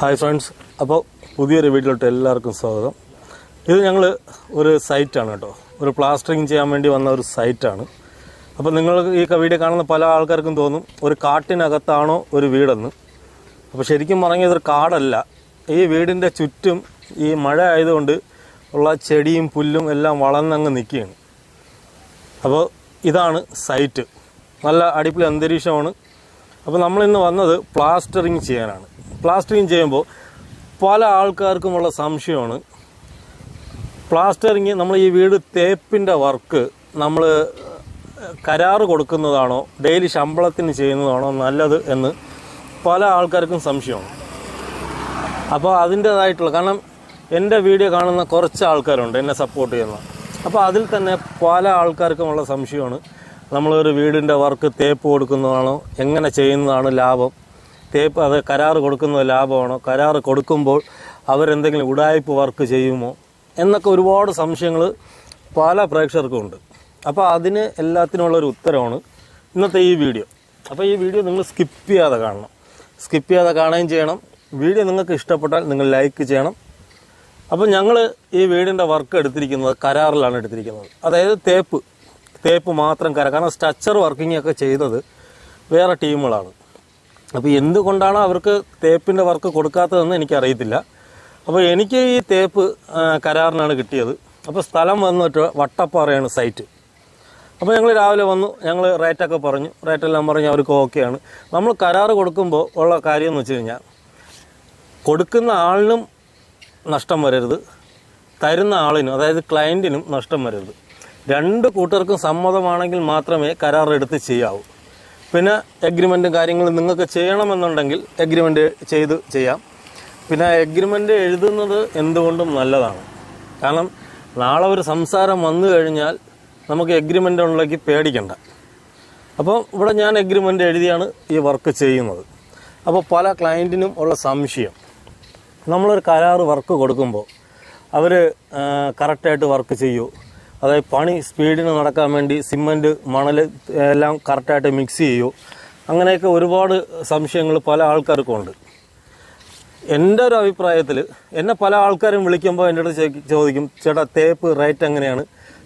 Hi friends അപ്പോൾ പുതിയൊരു വീട്ടിലോട്ട് എല്ലാവർക്കും സ്വാഗതം. ഇത് ഞങ്ങൾ ഒരു സൈറ്റാണ് കേട്ടോ. ഒരു പ്ലാസ്റ്ററിങ് ചെയ്യാൻ വേണ്ടി വന്ന ഒരു സൈറ്റാണ് അപ്പോൾ നിങ്ങൾ ഈ വീഡിയോ കാണുന്ന പല ആൾക്കാർക്കും തോന്നും ഒരു കാട്ടിനകത്താണോ ഒരു വീടെന്ന്. അപ്പോൾ ശരിക്കും പറഞ്ഞാൽ ഇതൊരു കാടല്ല. ഈ വീടിന്റെ ചുറ്റും ഈ മഴ ആയതുകൊണ്ട് ഉള്ള ചെടിയും പുല്ലും എല്ലാം വളർന്നങ്ങ് നിൽക്കുകയാണ് അപ്പോൾ ഇതാണ് സൈറ്റ് നല്ല അടിപൊളി അന്തരീക്ഷമാണ്. അപ്പോൾ നമ്മളിന്ന് വന്നത് പ്ലാസ്റ്ററിങ് ചെയ്യാനാണ്. പ്ലാസ്റ്ററിങ് ചെയ്യുമ്പോൾ പല ആൾക്കാർക്കുമുള്ള സംശയമാണ്. പ്ലാസ്റ്ററിങ് നമ്മൾ ഈ വീട് തേപ്പിന്റെ വർക്ക് നമ്മൾ കരാറ് കൊടുക്കുന്നതാണോ ഡെയിലി ശമ്പളത്തിന് ചെയ്യുന്നതാണോ നല്ലത് എന്ന് പല ആൾക്കാർക്കും സംശയമാണ്. അപ്പോൾ അതിന്റേതായിട്ടുള്ള കാരണം എന്റെ വീഡിയോ കാണുന്ന കുറച്ച് ആൾക്കാരുണ്ട് എന്നെ സപ്പോർട്ട് ചെയ്യുന്ന. അപ്പോൾ അതിൽ തന്നെ പല ആൾക്കാർക്കുമുള്ള സംശയമാണ് നമ്മളൊരു വീടിന്റെ വർക്ക് തേപ്പ് കൊടുക്കുന്നതാണോ എങ്ങനെ ചെയ്യുന്നതാണ് ലാഭം തേപ്പ് അത് കരാറ് കൊടുക്കുന്നത് ലാഭമാണോ? കരാറ് കൊടുക്കുമ്പോൾ അവരെന്തെങ്കിലും ഉടായ്പ വർക്ക് ചെയ്യുമോ? എന്നൊക്കെ ഒരുപാട് സംശയങ്ങൾ പല പ്രേക്ഷകർക്കും ഉണ്ട്. അപ്പോൾ അതിന് എല്ലാത്തിനുമുള്ളൊരു ഉത്തരമാണ് ഇന്നത്തെ ഈ വീഡിയോ. അപ്പോൾ ഈ വീഡിയോ നിങ്ങൾ സ്കിപ്പ് ചെയ്യാതെ കാണണം. സ്കിപ്പ് ചെയ്യാതെ കാണുകയും ചെയ്യണം. വീഡിയോ നിങ്ങൾക്ക് ഇഷ്ടപ്പെട്ടാൽ നിങ്ങൾ ലൈക്ക് ചെയ്യണം. അപ്പോൾ ഞങ്ങൾ ഈ വീടിന്റെ വർക്ക് എടുത്തിരിക്കുന്നത് കരാറിലാണ് എടുത്തിരിക്കുന്നത്. അതായത് തേപ്പ് തേപ്പ് മാത്രം കര കാരണം സ്ട്രക്ചർ വർക്കിംഗ് ഒക്കെ ചെയ്തത് വേറെ ടീമുകളാണ് അപ്പോൾ എന്തുകൊണ്ടാണ് അവർക്ക് തേപ്പിന്റെ വർക്ക് കൊടുക്കാത്തതെന്ന് എനിക്കറിയത്തില്ല. അപ്പോൾ എനിക്ക് ഈ തേപ്പ് കരാറിനാണ് കിട്ടിയത്. അപ്പോൾ സ്ഥലം വന്നിട്ട് വട്ടപ്പാറയാണ് സൈറ്റ്. അപ്പോൾ ഞങ്ങൾ രാവിലെ വന്നു ഞങ്ങൾ റേറ്റൊക്കെ പറഞ്ഞു റേറ്റെല്ലാം പറഞ്ഞ് അവർക്ക് ഓക്കെയാണ്. നമ്മൾ കരാറ് കൊടുക്കുമ്പോൾ ഉള്ള കാര്യം എന്ന് വെച്ച് കഴിഞ്ഞാൽ കൊടുക്കുന്ന ആളിനും നഷ്ടം വരരുത്. തരുന്ന ആളിനും അതായത് ക്ലയന്റിനും നഷ്ടം വരരുത്. രണ്ട് കൂട്ടർക്കും സമ്മതമാണെങ്കിൽ മാത്രമേ കരാർ എടുത്ത് ചെയ്യാവൂ. പിന്നെ എഗ്രിമെന്റും കാര്യങ്ങളും നിങ്ങൾക്ക് ചെയ്യണമെന്നുണ്ടെങ്കിൽ എഗ്രിമെന്റ് ചെയ്ത് ചെയ്യാം. പിന്നെ എഗ്രിമെന്റ് എഴുതുന്നത് എന്തുകൊണ്ടും നല്ലതാണ്. കാരണം നാളെ ഒരു സംസാരം വന്നു കഴിഞ്ഞാൽ നമുക്ക് എഗ്രിമെന്റ് ഉള്ളിലേക്ക് പേടിക്കണ്ട. അപ്പോൾ ഇവിടെ ഞാൻ എഗ്രിമെന്റ് എഴുതിയാണ് ഈ വർക്ക് ചെയ്യുന്നത്. അപ്പോൾ പല ക്ലയന്റിനും ഉള്ള സംശയം. നമ്മളൊരു കരാറ് വർക്ക് കൊടുക്കുമ്പോൾ അവർ കറക്റ്റായിട്ട് വർക്ക് ചെയ്യൂ. അതായത് പണി സ്പീഡിന് നടക്കാൻ വേണ്ടി സിമന്റ് മണൽ എല്ലാം കറക്റ്റായിട്ട് മിക്സ് ചെയ്യുമോ അങ്ങനെയൊക്കെ ഒരുപാട് സംശയങ്ങൾ പല ആൾക്കാർക്കും ഉണ്ട്. എന്റെ ഒരു അഭിപ്രായത്തിൽ എന്നെ പല ആൾക്കാരും വിളിക്കുമ്പോൾ എന്റെ അടുത്ത് ചോദിക്കും ചേട്ടാ തേപ്പ് റേറ്റ് എങ്ങനെയാണ്?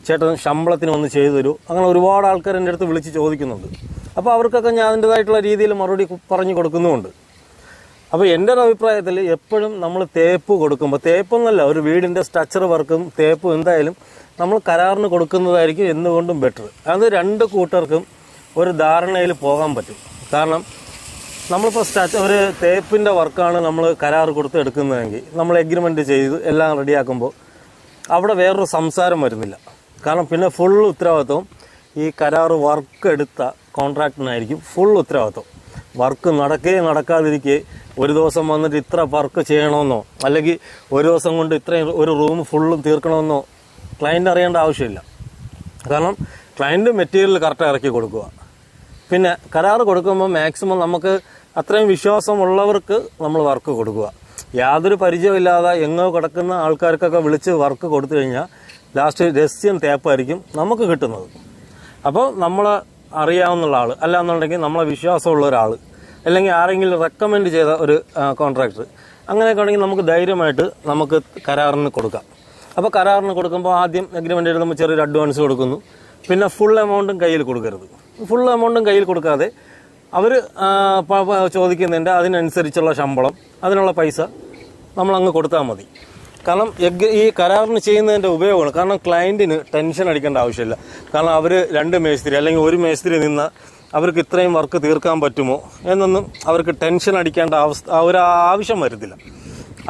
ചേട്ടൻ ശമ്പളത്തിന് വന്ന് ചെയ്തു തരൂ. അങ്ങനെ ഒരുപാട് ആൾക്കാർ എന്റെ അടുത്ത് വിളിച്ച് ചോദിക്കുന്നുണ്ട്. അപ്പോൾ അവർക്കൊക്കെ ഞാൻ അതിന്റെതായിട്ടുള്ള രീതിയിൽ മറുപടി പറഞ്ഞു കൊടുക്കുന്നുമുണ്ട്. അപ്പോൾ എന്റെ ഒരു അഭിപ്രായത്തിൽ എപ്പോഴും നമ്മൾ തേപ്പ് കൊടുക്കുമ്പോൾ തേപ്പൊന്നല്ല ഒരു വീടിന്റെ സ്ട്രക്ചർ വർക്കും തേപ്പും എന്തായാലും നമ്മൾ കരാറിന് കൊടുക്കുന്നതായിരിക്കും എന്തുകൊണ്ടും ബെറ്റർ അത് രണ്ട് കൂട്ടർക്കും ഒരു ധാരണയിൽ പോകാൻ പറ്റും. കാരണം നമ്മളിപ്പോൾ സ്ട്രക്ചർ ഒരു തേപ്പിന്റെ വർക്കാണ് നമ്മൾ കരാർ കൊടുത്ത് എടുക്കുന്നതെങ്കിൽ നമ്മൾ എഗ്രിമെന്റ് ചെയ്ത് എല്ലാം റെഡിയാക്കുമ്പോൾ അവിടെ വേറൊരു സംസാരം വരുന്നില്ല. കാരണം പിന്നെ ഫുൾ ഉത്തരവാദിത്വം ഈ കരാർ വർക്ക് എടുത്ത കോൺട്രാക്ടിനായിരിക്കും ഫുൾ ഉത്തരവാദിത്വം. വർക്ക് നടക്കേ നടക്കാതിരിക്കെ ഒരു ദിവസം വന്നിട്ട് ഇത്ര വർക്ക് ചെയ്യണമെന്നോ അല്ലെങ്കിൽ ഒരു ദിവസം കൊണ്ട് ഇത്രയും ഒരു റൂം ഫുള്ളും തീർക്കണമെന്നോ ക്ലയന്റ് അറിയേണ്ട ആവശ്യമില്ല. കാരണം ക്ലയന്റ് മെറ്റീരിയൽ കറക്റ്റ് ഇറക്കി കൊടുക്കുക. പിന്നെ കരാർ കൊടുക്കുമ്പോൾ മാക്സിമം നമുക്ക് അത്രയും വിശ്വാസമുള്ളവർക്ക് നമ്മൾ വർക്ക് കൊടുക്കുക. യാതൊരു പരിചയമില്ലാതെ എങ്ങോ കിടക്കുന്ന ആൾക്കാർക്കൊക്കെ വിളിച്ച് വർക്ക് കൊടുത്തു കഴിഞ്ഞാൽ ലാസ്റ്റ് രഹസ്യം തേപ്പായിരിക്കും നമുക്ക് കിട്ടുന്നത്. അപ്പോൾ നമ്മൾ അറിയാവുന്ന ആൾ അല്ലാന്നുണ്ടെങ്കിൽ നമ്മളെ വിശ്വാസമുള്ള ഒരാൾ അല്ലെങ്കിൽ ആരെങ്കിലും റെക്കമെൻഡ് ചെയ്ത ഒരു കോൺട്രാക്ടർ അങ്ങനെയൊക്കെ ഉണ്ടെങ്കിൽ നമുക്ക് ധൈര്യമായിട്ട് നമുക്ക് കരാറിന് കൊടുക്കാം. അപ്പോൾ കരാറിന് കൊടുക്കുമ്പോൾ ആദ്യം അഗ്രിമെന്റ് എഴുതുമ്പോൾ ചെറിയൊരു അഡ്വാൻസ് കൊടുക്കുന്നു. പിന്നെ ഫുൾ എമൗണ്ടും കയ്യിൽ കൊടുക്കരുത്. ഫുൾ എമൗണ്ടും കയ്യിൽ കൊടുക്കാതെ അവർ ചോദിക്കുന്നതിന്റെ അതിനനുസരിച്ചുള്ള ശമ്പളം അതിനുള്ള പൈസ നമ്മളങ്ങ് കൊടുത്താൽ മതി. കാരണം എഗ് ഈ കരാറിന് ചെയ്യുന്നതിന്റെ ഉപയോഗമാണ്. കാരണം ക്ലയന്റിന് ടെൻഷൻ അടിക്കേണ്ട ആവശ്യമില്ല. കാരണം അവർ രണ്ട് മേസ്തിരി അല്ലെങ്കിൽ ഒരു മേസ്തിരി നിന്ന് അവർക്ക് ഇത്രയും വർക്ക് തീർക്കാൻ പറ്റുമോ എന്നൊന്നും അവർക്ക് ടെൻഷൻ അടിക്കേണ്ട അവസ്ഥ ഒരു ആവശ്യം വരത്തില്ല.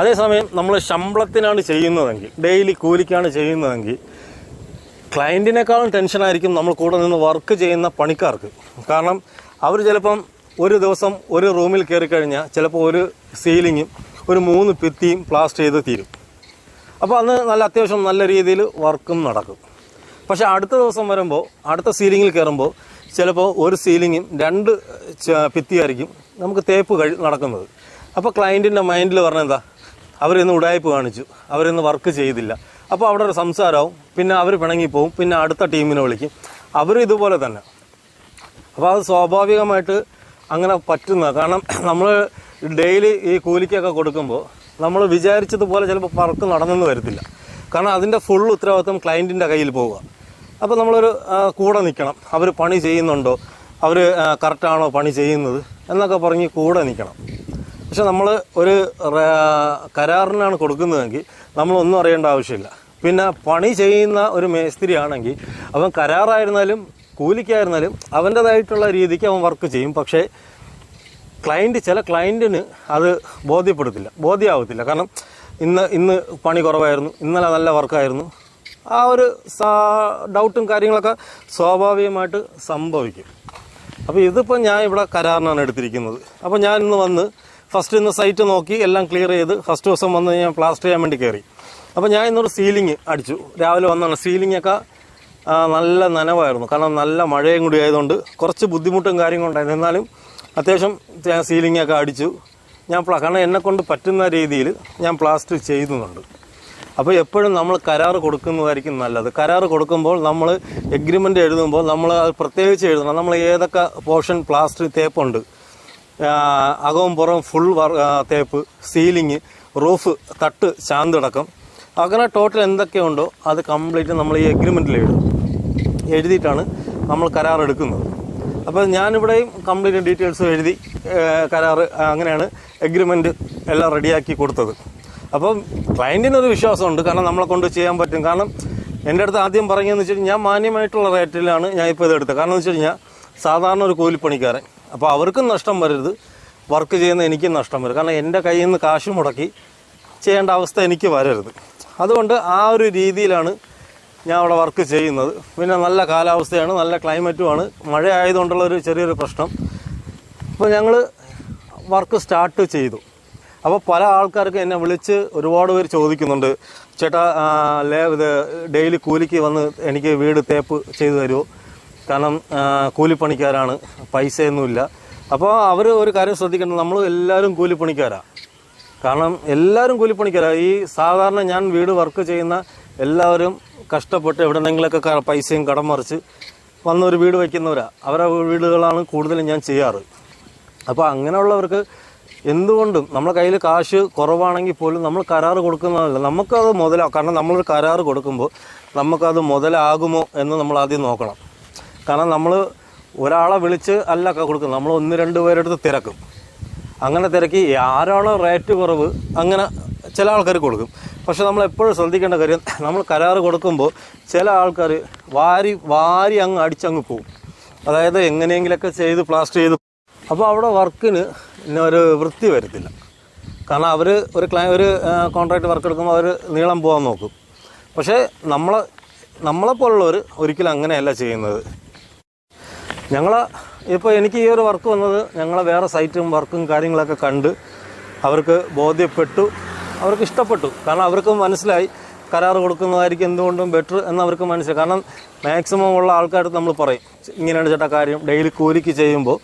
അതേസമയം നമ്മൾ ശമ്പളത്തിനാണ് ചെയ്യുന്നതെങ്കിൽ ഡെയിലി കൂലിക്കാണ് ചെയ്യുന്നതെങ്കിൽ ക്ലയന്റിനേക്കാളും ടെൻഷനായിരിക്കും നമ്മൾ കൂടെ നിന്ന് വർക്ക് ചെയ്യുന്ന പണിക്കാർക്ക്. കാരണം അവർ ചിലപ്പം ഒരു ദിവസം ഒരു റൂമിൽ കയറി കഴിഞ്ഞാൽ ചിലപ്പോൾ ഒരു സീലിങ്ങും ഒരു മൂന്ന് ഭിത്തിയും പ്ലാസ്റ്റർ ചെയ്ത് തീരും. അപ്പോൾ അന്ന് നല്ല അത്യാവശ്യം നല്ല രീതിയിൽ വർക്കും നടക്കും. പക്ഷേ അടുത്ത ദിവസം വരുമ്പോൾ അടുത്ത സീലിങ്ങിൽ കയറുമ്പോൾ ചിലപ്പോൾ ഒരു സീലിങ്ങും രണ്ട് ഭിത്തിയായിരിക്കും നമുക്ക് തേപ്പ് കഴി നടക്കുന്നത്. അപ്പോൾ ക്ലയന്റിന്റെ മൈൻഡിൽ പറഞ്ഞ എന്താ? അവരിന്ന് ഉടായ്പ് കാണിച്ചു. അവരിന്ന് വർക്ക് ചെയ്തില്ല. അപ്പോൾ അവിടെ ഒരു സംസാരമാവും. പിന്നെ അവർ പിണങ്ങിപ്പോവും. പിന്നെ അടുത്ത ടീമിനെ വിളിക്കും. അവരും ഇതുപോലെ തന്നെ. അപ്പോൾ അത് സ്വാഭാവികമായിട്ട് അങ്ങനെ പറ്റുന്ന കാരണം നമ്മൾ ഡെയിലി ഈ കൂലിക്കൊക്കെ കൊടുക്കുമ്പോൾ നമ്മൾ വിചാരിച്ചതുപോലെ ചിലപ്പോൾ വർക്ക് നടന്നെന്ന് വരത്തില്ല. കാരണം അതിന്റെ ഫുൾ ഉത്തരവാദിത്വം ക്ലയന്റിന്റെ കയ്യിൽ പോവുക. അപ്പോൾ നമ്മളൊരു കൂടെ നിൽക്കണം. അവർ പണി ചെയ്യുന്നുണ്ടോ? അവർ കറക്റ്റാണോ പണി ചെയ്യുന്നത്? എന്നൊക്കെ പറഞ്ഞ് കൂടെ നിൽക്കണം. പക്ഷെ നമ്മൾ ഒരു കരാറിനാണ് കൊടുക്കുന്നതെങ്കിൽ നമ്മളൊന്നും അറിയേണ്ട ആവശ്യമില്ല. പിന്നെ പണി ചെയ്യുന്ന ഒരു മേസ്തിരി ആണെങ്കിൽ അവൻ കരാറായിരുന്നാലും കൂലിക്കായിരുന്നാലും അവന്റേതായിട്ടുള്ള രീതിക്ക് അവൻ വർക്ക് ചെയ്യും. പക്ഷേ ക്ലയന്റ് ചില ക്ലയന്റിന് അത് ബോധ്യപ്പെടുത്തില്ല. ബോധ്യമാവത്തില്ല കാരണം ഇന്ന് ഇന്ന് പണി കുറവായിരുന്നു. ഇന്നലെ നല്ല വർക്കായിരുന്നു. ആ ഒരു ഡൗട്ടും കാര്യങ്ങളൊക്കെ സ്വാഭാവികമായിട്ട് സംഭവിക്കും. അപ്പോൾ ഇതിപ്പോൾ ഞാൻ ഇവിടെ കരാറിനാണ് എടുത്തിരിക്കുന്നത്. അപ്പോൾ ഞാൻ ഇന്ന് വന്ന് ഫസ്റ്റ് ഇന്ന് സൈറ്റ് നോക്കി എല്ലാം ക്ലിയർ ചെയ്ത് ഫസ്റ്റ് ദിവസം വന്ന് ഞാൻ പ്ലാസ്റ്റർ ചെയ്യാൻ വേണ്ടി കയറി അപ്പോൾ ഞാൻ ഇന്നൊരു സീലിംഗ് അടിച്ചു. രാവിലെ വന്നാണ് സീലിംഗൊക്കെ ആ, നല്ല നനവായിരുന്നു. കാരണം നല്ല മഴയും കൂടി ആയതുകൊണ്ട് കുറച്ച് ബുദ്ധിമുട്ടും കാര്യങ്ങളും ഉണ്ടായിരുന്നു. എന്നാലും അത്യാവശ്യം സീലിംഗ് ഒക്കെ അടിച്ചു. ഞാൻ കാരണം എന്നെ കൊണ്ട് പറ്റുന്ന രീതിയിൽ ഞാൻ പ്ലാസ്റ്റർ ചെയ്യുന്നുണ്ട് അപ്പോൾ എപ്പോഴും നമ്മൾ കരാർ കൊടുക്കുന്നതായിരിക്കും നല്ലത്. കരാർ കൊടുക്കുമ്പോൾ നമ്മൾ എഗ്രിമെന്റ് എഴുതുമ്പോൾ നമ്മൾ അത് പ്രത്യേകിച്ച് എഴുതണം. നമ്മൾ ഏതൊക്കെ പോർഷൻ പ്ലാസ്റ്റർ തേപ്പുണ്ട് അകവും പുറവും ഫുൾ തേപ്പ് സീലിംഗ് റൂഫ് തട്ട് ശാന്തടക്കം അങ്ങനെ ടോട്ടൽ എന്തൊക്കെയുണ്ടോ അത് കംപ്ലീറ്റ് നമ്മൾ ഈ എഗ്രിമെന്റിൽ എഴുതും. എഴുതിയിട്ടാണ് നമ്മൾ കരാർ എടുക്കുന്നത്. അപ്പോൾ ഞാനിവിടെയും കംപ്ലീറ്റ് ഡീറ്റെയിൽസ് എഴുതി കരാറ് അങ്ങനെയാണ് എഗ്രിമെന്റ് എല്ലാം റെഡിയാക്കി കൊടുത്തത്. അപ്പം ക്ലയന്റിനൊരു വിശ്വാസമുണ്ട് കാരണം നമ്മളെ കൊണ്ട് ചെയ്യാൻ പറ്റും. കാരണം എന്റെ അടുത്ത് ആദ്യം പറഞ്ഞതെന്ന് വെച്ച് ഞാൻ മാന്യമായിട്ടുള്ള റേറ്റിലാണ് ഞാൻ ഇപ്പോൾ ഇത് എടുത്തത്. കാരണം എന്ന് വെച്ച് കഴിഞ്ഞാൽ സാധാരണ ഒരു കൂലിപ്പണിക്കാരൻ അപ്പോൾ അവർക്കും നഷ്ടം വരരുത്. വർക്ക് ചെയ്യുന്ന എനിക്കും നഷ്ടം വരും. കാരണം എന്റെ കയ്യിൽ നിന്ന് കാശ് മുടക്കി ചെയ്യേണ്ട അവസ്ഥ എനിക്ക് വരരുത്. അതുകൊണ്ട് ആ ഒരു രീതിയിലാണ് ഞാൻ അവിടെ വർക്ക് ചെയ്യുന്നത്. പിന്നെ നല്ല കാലാവസ്ഥയാണ് നല്ല ക്ലൈമറ്റുമാണ് മഴ ആയതുകൊണ്ടുള്ള ഒരു ചെറിയൊരു പ്രശ്നം. അപ്പോൾ ഞങ്ങൾ വർക്ക് സ്റ്റാർട്ട് ചെയ്തു. അപ്പോൾ പല ആൾക്കാർക്കും എന്നെ വിളിച്ച് ഒരുപാട് പേര് ചോദിക്കുന്നുണ്ട്. ചേട്ടാ ലേ ഇത് ഡെയിലി കൂലിക്ക് വന്ന് എനിക്ക് വീട് തേപ്പ് ചെയ്തു തരുമോ? കാരണം കൂലിപ്പണിക്കാരാണ് പൈസയൊന്നുമില്ല. അപ്പോൾ അവർ ഒരു കാര്യം ശ്രദ്ധിക്കേണ്ടത് നമ്മൾ എല്ലാവരും കൂലിപ്പണിക്കാരാണ് കാരണം എല്ലാവരും കൂലിപ്പണിക്കാരാണ് ഈ സാധാരണ ഞാൻ വീട് വർക്ക് ചെയ്യുന്ന എല്ലാവരും കഷ്ടപ്പെട്ട് എവിടെന്നെങ്കിലൊക്കെ പൈസയും കടം മറിച്ച് വന്ന ഒരു വീട് വയ്ക്കുന്നവരാ. അവരുടെ വീടുകളാണ് കൂടുതലും ഞാൻ ചെയ്യാറ്. അപ്പോൾ അങ്ങനെയുള്ളവർക്ക് എന്തുകൊണ്ടും നമ്മളെ കയ്യിൽ കാശ് കുറവാണെങ്കിൽ പോലും നമ്മൾ കരാറ് കൊടുക്കുന്നതല്ല. നമുക്കത് മുതലാ കാരണം നമ്മളൊരു കരാറ് കൊടുക്കുമ്പോൾ നമുക്കത് മുതലാകുമോ എന്ന് നമ്മൾ ആദ്യം നോക്കണം. കാരണം നമ്മൾ ഒരാളെ വിളിച്ച് അല്ല കൊടുക്കുന്നത്. നമ്മൾ ഒന്ന് രണ്ട് പേരെടുത്ത് തിരക്കും. അങ്ങനെ തിരക്കി ആരാണോ റേറ്റ് കുറവ് അങ്ങനെ ചില ആൾക്കാർ കൊടുക്കും. പക്ഷെ നമ്മൾ എപ്പോഴും ശ്രദ്ധിക്കേണ്ട കാര്യം നമ്മൾ കരാറ് കൊടുക്കുമ്പോൾ ചില ആൾക്കാർ വാരി വാരി അങ്ങ് അടിച്ചങ്ങ് പോവും. അതായത് എങ്ങനെയെങ്കിലൊക്കെ ചെയ്ത് പ്ലാസ്റ്റർ ചെയ്ത് അപ്പോൾ അവിടെ വർക്കിന് ഒരു വൃത്തി വരത്തില്ല. കാരണം അവർ ഒരു ക്ലൈ ഒരു കോൺട്രാക്ട് വർക്ക് എടുക്കുമ്പോൾ അവർ നീളം പോകാൻ നോക്കും. പക്ഷേ നമ്മളെ നമ്മളെപ്പോലുള്ളവർ ഒരിക്കലും അങ്ങനെയല്ല ചെയ്യുന്നത്. ഞങ്ങൾ ഇപ്പോൾ എനിക്ക് ഈ ഒരു വർക്ക് വന്നത് ഞങ്ങളെ വേറെ സൈറ്റും വർക്കും കാര്യങ്ങളൊക്കെ കണ്ട് അവർക്ക് ബോധ്യപ്പെട്ടു. അവർക്ക് ഇഷ്ടപ്പെട്ടു. കാരണം അവർക്ക് മനസ്സിലായി. കരാർ കൊടുക്കുന്നതായിരിക്കും എന്തുകൊണ്ടും ബെറ്റർ എന്ന് അവർക്ക് മനസ്സിലായി. കാരണം മാക്സിമം ഉള്ള ആൾക്കാർക്ക് നമ്മൾ പറയും. ഇങ്ങനെയാണ് ചേട്ടാ കാര്യം. ഡെയിലി കൂലിക്ക് ചെയ്യുമ്പോൾ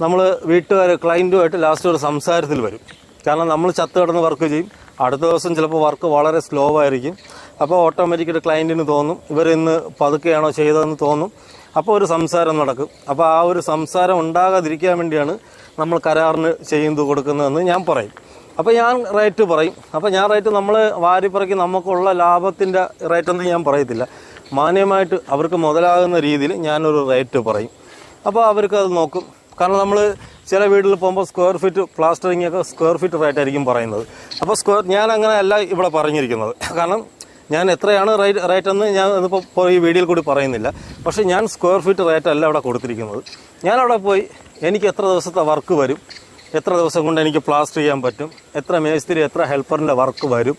നമ്മൾ വീട്ടുകാർ ക്ലയന്റുമായിട്ട് ലാസ്റ്റ് ഒരു സംസാരത്തിൽ വരും. കാരണം നമ്മൾ ചത്ത് കിടന്ന് വർക്ക് ചെയ്യും. അടുത്ത ദിവസം ചിലപ്പോൾ വർക്ക് വളരെ സ്ലോ ആയിരിക്കും. അപ്പോൾ ഓട്ടോമാറ്റിക്കലി ക്ലയന്റിന് തോന്നും. ഇവർ ഇന്ന് പതുക്കെയാണോ ചെയ്തതെന്ന് തോന്നും. അപ്പോൾ ഒരു സംസാരം നടക്കും. അപ്പോൾ ആ ഒരു സംസാരം ഉണ്ടാകാതിരിക്കാൻ വേണ്ടിയാണ് നമ്മൾ കരാറിന് ചെയ്യുന്നത് കൊടുക്കുന്നതെന്ന് ഞാൻ പറയും. അപ്പോൾ ഞാൻ റേറ്റ് പറയും. അപ്പോൾ ഞാൻ റേറ്റ് നമ്മൾ വാരിപ്പറക്കി നമുക്കുള്ള ലാഭത്തിന്റെ റേറ്റൊന്നും ഞാൻ പറയത്തില്ല. മാന്യമായിട്ട് അവർക്ക് മുതലാകുന്ന രീതിയിൽ ഞാനൊരു റേറ്റ് പറയും. അപ്പോൾ അവർക്ക് അത് നോക്കും. കാരണം നമ്മൾ ചില വീട്ടിൽ പോകുമ്പോൾ സ്ക്വയർ ഫീറ്റ് പ്ലാസ്റ്ററിങ് ഒക്കെ സ്ക്വയർ ഫീറ്റ് റേറ്റ് ആയിരിക്കും പറയുന്നത്. അപ്പോൾ സ്ക്വയർ ഞാൻ അങ്ങനെ അല്ല ഇവിടെ പറഞ്ഞിരിക്കുന്നത്. കാരണം ഞാൻ എത്രയാണ് റേറ്റ് റേറ്റ് എന്ന് ഞാൻ ഇതിപ്പോൾ ഈ വീഡിയോയിൽ കൂടി പറയുന്നില്ല. പക്ഷേ ഞാൻ സ്ക്വയർ ഫീറ്റ് റേറ്റ് അല്ല അവിടെ കൊടുത്തിരിക്കുന്നത്. ഞാൻ അവിടെ പോയി എനിക്ക് എത്ര ദിവസത്തെ വർക്ക് വരും? എത്ര ദിവസം കൊണ്ട് എനിക്ക് പ്ലാസ്റ്റർ ചെയ്യാൻ പറ്റും? എത്ര മേസ്തിരി എത്ര ഹെൽപ്പറിന്റെ വർക്ക് വരും?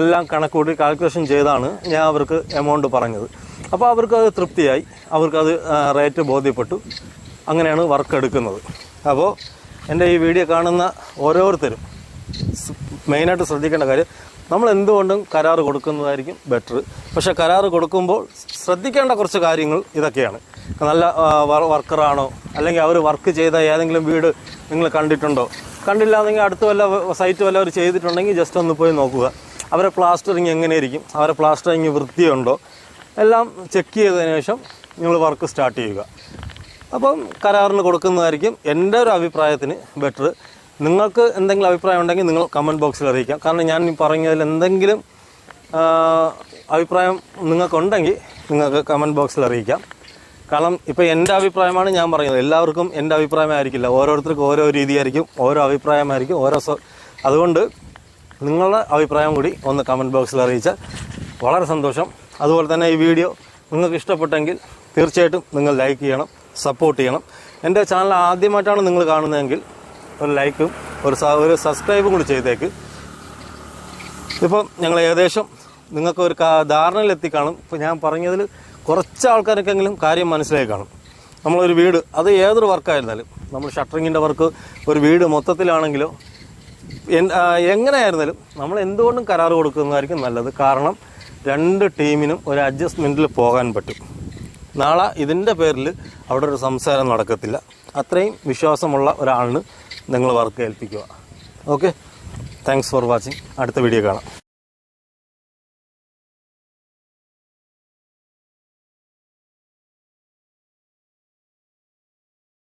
എല്ലാം കണക്കൂട്ടി കാൽക്കുലേഷൻ ചെയ്താണ് ഞാൻ അവർക്ക് എമൗണ്ട് പറഞ്ഞത്. അപ്പോൾ അവർക്ക് അത് തൃപ്തിയായി. അവർക്കത് റേറ്റ് ബോധ്യപ്പെട്ടു. അങ്ങനെയാണ് വർക്ക് എടുക്കുന്നത്. അപ്പോൾ എന്റെ ഈ വീഡിയോ കാണുന്ന ഓരോരുത്തരും മെയിനായിട്ട് ശ്രദ്ധിക്കേണ്ട കാര്യം നമ്മൾ എന്തുകൊണ്ടും കരാർ കൊടുക്കുന്നതായിരിക്കും ബെറ്റർ പക്ഷേ കരാർ കൊടുക്കുമ്പോൾ ശ്രദ്ധിക്കേണ്ട കുറച്ച് കാര്യങ്ങൾ ഇതൊക്കെയാണ്. നല്ല വർക്കറാണോ? അല്ലെങ്കിൽ അവർ വർക്ക് ചെയ്ത ഏതെങ്കിലും വീട് നിങ്ങൾ കണ്ടിട്ടുണ്ടോ? കണ്ടില്ലാന്നെങ്കിൽ അടുത്ത വല്ല സൈറ്റ് വല്ല അവർ ചെയ്തിട്ടുണ്ടെങ്കിൽ ജസ്റ്റ് ഒന്ന് പോയി നോക്കുക. അവരെ പ്ലാസ്റ്ററിങ് എങ്ങനെയിരിക്കും? അവരെ പ്ലാസ്റ്ററിങ് വൃത്തിയുണ്ടോ? എല്ലാം ചെക്ക് ചെയ്തതിന് ശേഷം നിങ്ങൾ വർക്ക് സ്റ്റാർട്ട് ചെയ്യുക. അപ്പം കരാറിന് കൊടുക്കുന്നതായിരിക്കും എന്റെ ഒരു അഭിപ്രായത്തിന് ബെറ്റർ നിങ്ങൾക്ക് എന്തെങ്കിലും അഭിപ്രായം ഉണ്ടെങ്കിൽ നിങ്ങൾ കമന്റ് ബോക്സിൽ അറിയിക്കാം. കാരണം ഞാൻ പറഞ്ഞതിൽ എന്തെങ്കിലും അഭിപ്രായം നിങ്ങൾക്കുണ്ടെങ്കിൽ നിങ്ങൾക്ക് കമന്റ് ബോക്സിൽ അറിയിക്കാം. കാരണം ഇപ്പം എന്റെ അഭിപ്രായമാണ് ഞാൻ പറയുന്നത്. എല്ലാവർക്കും എന്റെ അഭിപ്രായമായിരിക്കില്ല. ഓരോരുത്തർക്കും ഓരോ രീതിയായിരിക്കും ഓരോ അഭിപ്രായമായിരിക്കും ഓരോ അതുകൊണ്ട് നിങ്ങളുടെ അഭിപ്രായം കൂടി ഒന്ന് കമന്റ് ബോക്സിൽ അറിയിച്ചാൽ വളരെ സന്തോഷം. അതുപോലെ തന്നെ ഈ വീഡിയോ നിങ്ങൾക്ക് ഇഷ്ടപ്പെട്ടെങ്കിൽ തീർച്ചയായിട്ടും നിങ്ങൾ ലൈക്ക് ചെയ്യണം സപ്പോർട്ട് ചെയ്യണം. എന്റെ ചാനൽ ആദ്യമായിട്ടാണ് നിങ്ങൾ കാണുന്നതെങ്കിൽ ഒരു ലൈക്കും ഒരു ഒരു സബ്സ്ക്രൈബും കൂടി ചെയ്തേക്ക്. ഇപ്പം ഞങ്ങൾ ഏകദേശം നിങ്ങൾക്ക് ഒരു കാ- ധാരണയിലെത്തി കാണും ഇപ്പം ഞാൻ പറഞ്ഞതിൽ കുറച്ച് ആൾക്കാർക്കെങ്കിലും കാര്യം മനസ്സിലായി കാണും. നമ്മളൊരു വീട് അത് ഏതൊരു വർക്കായിരുന്നാലും നമ്മൾ ഷട്ടറിങ്ങിന്റെ വർക്ക് ഒരു വീട് മൊത്തത്തിലാണെങ്കിലോ എൻ- ആ, എങ്ങനെയായിരുന്നാലും നമ്മൾ എന്തുകൊണ്ടും കരാർ കൊടുക്കുന്നതായിരിക്കും നല്ലത്. കാരണം രണ്ട് ടീമിനും ഒരു അഡ്ജസ്റ്റ്മെന്റിൽ പോകാൻ പറ്റും. നാളെ ഇതിന്റെ പേരിൽ അവിടെ ഒരു സംസാരം നടക്കത്തില്ല. അത്രയും വിശ്വാസമുള്ള ഒരാളിന് നിങ്ങൾ വർക്ക് ഏൽപ്പിക്കുക. ഓക്കെ? താങ്ക്സ് ഫോർ വാച്ചിങ് അടുത്ത വീഡിയോ കാണാം.